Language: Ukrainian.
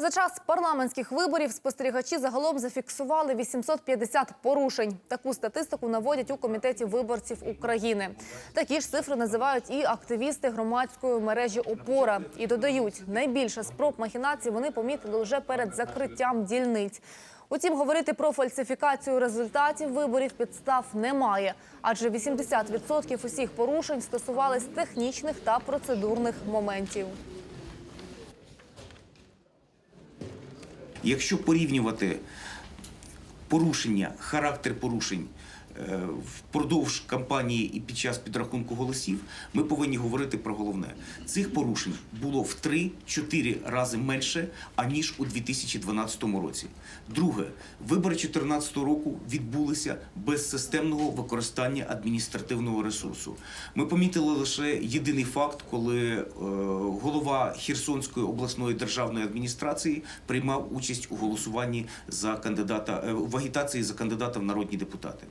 За час парламентських виборів спостерігачі загалом зафіксували 850 порушень. Таку статистику наводять у комітеті виборців України. Такі ж цифри називають і активісти громадської мережі Опора і додають, найбільше спроб махінацій вони помітили вже перед закриттям дільниць. Утім, говорити про фальсифікацію результатів виборів підстав немає, адже 80% усіх порушень стосувались технічних та процедурних моментів. Якщо порівнювати порушення, характер порушень впродовж кампанії і під час підрахунку голосів, ми повинні говорити про головне. Цих порушень було в 3-4 рази менше, аніж у 2012 році. Друге, вибори 2014 року відбулися без системного використання адміністративного ресурсу. Ми помітили лише єдиний факт, коли е, голова Херсонської обласної державної адміністрації приймав участь у голосуванні за кандидата е, в агітації за кандидата в народні депутати.